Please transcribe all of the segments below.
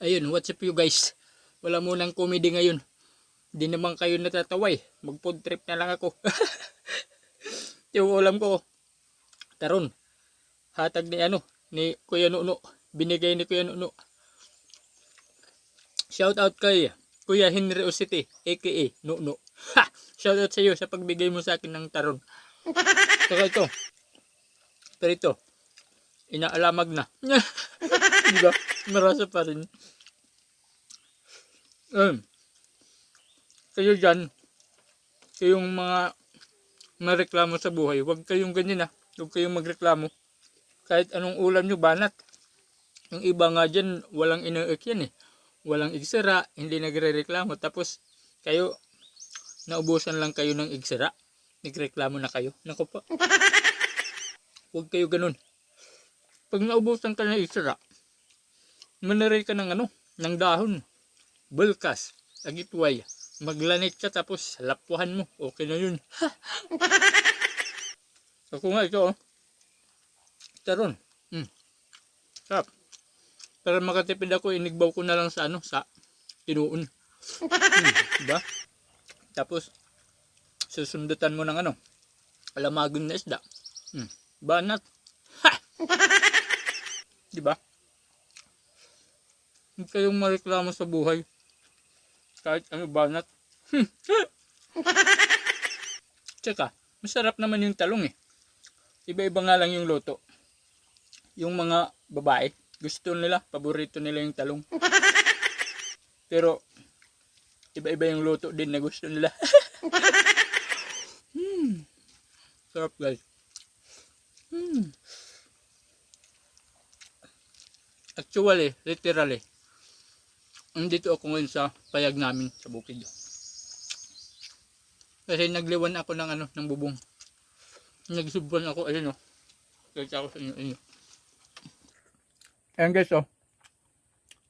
Ayun, what's up you guys? Wala munang comedy ngayon. Di naman kayo natatawa eh. Mag food trip na lang ako. yung ulam ko, taron. Hatag ni ano, ni Kuya Nuno. Binigay ni Kuya Nuno. Shout out kay Kuya Henry Osite, aka Nuno. Ha! Shout out sa iyo sa pagbigay mo sa akin ng taron. Saka ito. Pero ito, inaalamag na. diba? Marasa pa rin. Um, kayo dyan, kayong mga mareklamo sa buhay, huwag kayong ganyan ah. Huwag kayong magreklamo. Kahit anong ulam nyo, banat. Yung iba nga dyan, walang inaik yan eh. Walang igsira, hindi nagre-reklamo. Tapos, kayo, naubusan lang kayo ng igsira. Nagreklamo na kayo. Naku po. Huwag kayo ganun. Pag naubusan ka ng igsira, manaray ka ng ano, ng dahon. Bulkas, agitway. Maglanit ka tapos lapuhan mo. Okay na yun. Ako nga ito oh. Taron. Hmm. Sarap. Para makatipid ako, inigbaw ko na lang sa ano, sa tinuon. Hmm, diba? Tapos, susundutan mo ng ano, alamagong na isda. Hmm. Banat. Ha! Diba? Huwag kayong mareklamo sa buhay. Kahit ano banat. Tsaka, masarap naman yung talong eh. Iba-iba nga lang yung luto. Yung mga babae, gusto nila, paborito nila yung talong. Pero, iba-iba yung luto din na gusto nila. hmm. Sarap guys. Hmm. Actually, literally, andito ako ngayon sa payag namin sa bukid. Kasi nagliwan ako ng ano, ng bubong. Nagsubban ako, ayun o. Kaya ako sa inyo, ayun. Ayan guys oh.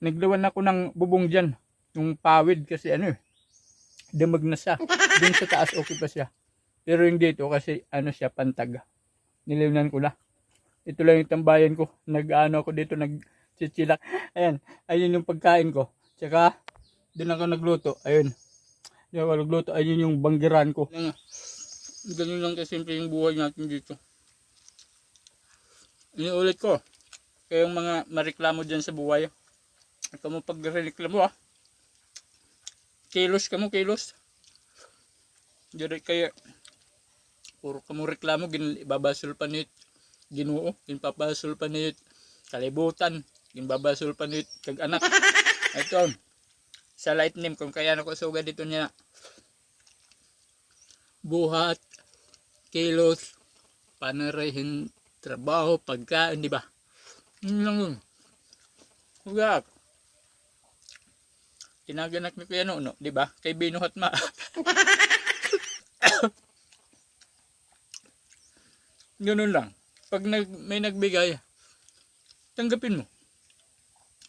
Nagliwan ako ng bubong dyan. Yung pawid kasi ano eh. Damag na siya. Dun sa taas okay pa siya. Pero yung dito kasi ano siya pantag. Niliwnan ko na. Ito lang yung tambayan ko. Nag-ano ako dito, nag-chichilak. Ayan, ayun yung pagkain ko. Tsaka, doon ako nagluto. Ayun. Yung ako nagluto, ayun yung banggiran ko. Ganun lang kasimple yung buhay natin dito. Inuulit ko. Kayong mga mareklamo dyan sa buhay. Ikaw mo pagreklamo ah. Kilos ka mo, kilos. Diyan kaya puro ka mo reklamo, gin, ibabasol pa nit. Ginoo, ginpapasol pa nit. Kalibutan, ginbabasol pa nit. Kag anak. Ito, sa light name, kung kaya na ko suga dito niya. Buhat, kilos, panarahin, trabaho, pagkain, di ba? Yun lang yun. Huwag. Tinaganak ni Kuya Nuno, di ba? Kay Binuhat Ma. Ganun lang. Pag nag, may nagbigay, tanggapin mo.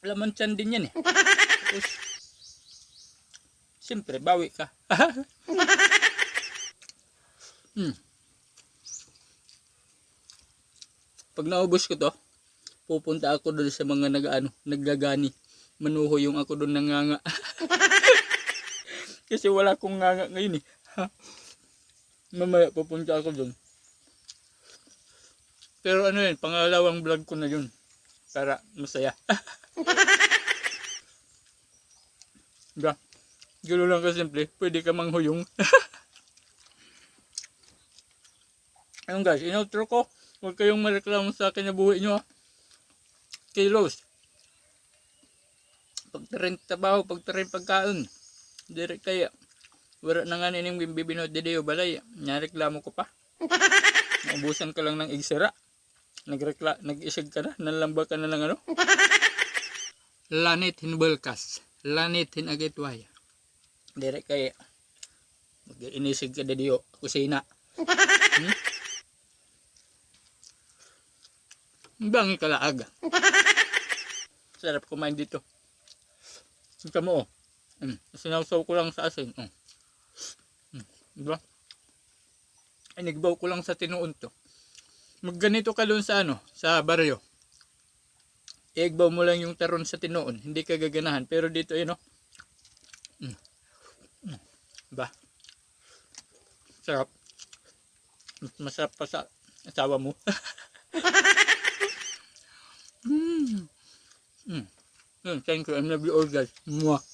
Laman tiyan din yan eh. Tapos, siyempre, bawi ka. hmm. Pag naubos ko to, pupunta ako doon sa mga nag, ano, naggagani. Manuho yung ako doon nanganga. Kasi wala akong nganga ngayon eh. Mamaya pupunta ako doon. Pero ano yun, pangalawang vlog ko na yun. Para masaya. Diba? Gano'n lang kasimple. Pwede ka manghuyong. Ayun guys, in-outro ko. Huwag kayong mareklamo sa akin na buhay nyo. ah. Kilos. Pagtarin trabaho, pagtarin pagkaon. Direk kaya. Wala na nga nining bibino dideyo balay. Nareklamo ko pa. Naubusan ka lang ng igsira. Nagrekla, nag-isig ka na. Nalamba ka na lang ano. Lanit hinbulkas. Lanit hinagitway. Direk kaya. Mag-inisig ka dideyo. Kusina. Hmm? Bangi kalaag. Sarap kumain dito. Ika mo oh. Mm. Sinawsaw ko lang sa asin. Oh. Mm. Diba? Inigbaw ko lang sa tinuon to. Magganito ka doon sa ano, sa baryo. iigbaw mo lang yung taron sa tinoon, hindi ka gaganahan. Pero dito, yun, oh. Mm. Mm. Ba? Sarap. Mas Masarap pa sa asawa mo. mm. Mm. Mm. Thank you. I love you all guys. Mwah.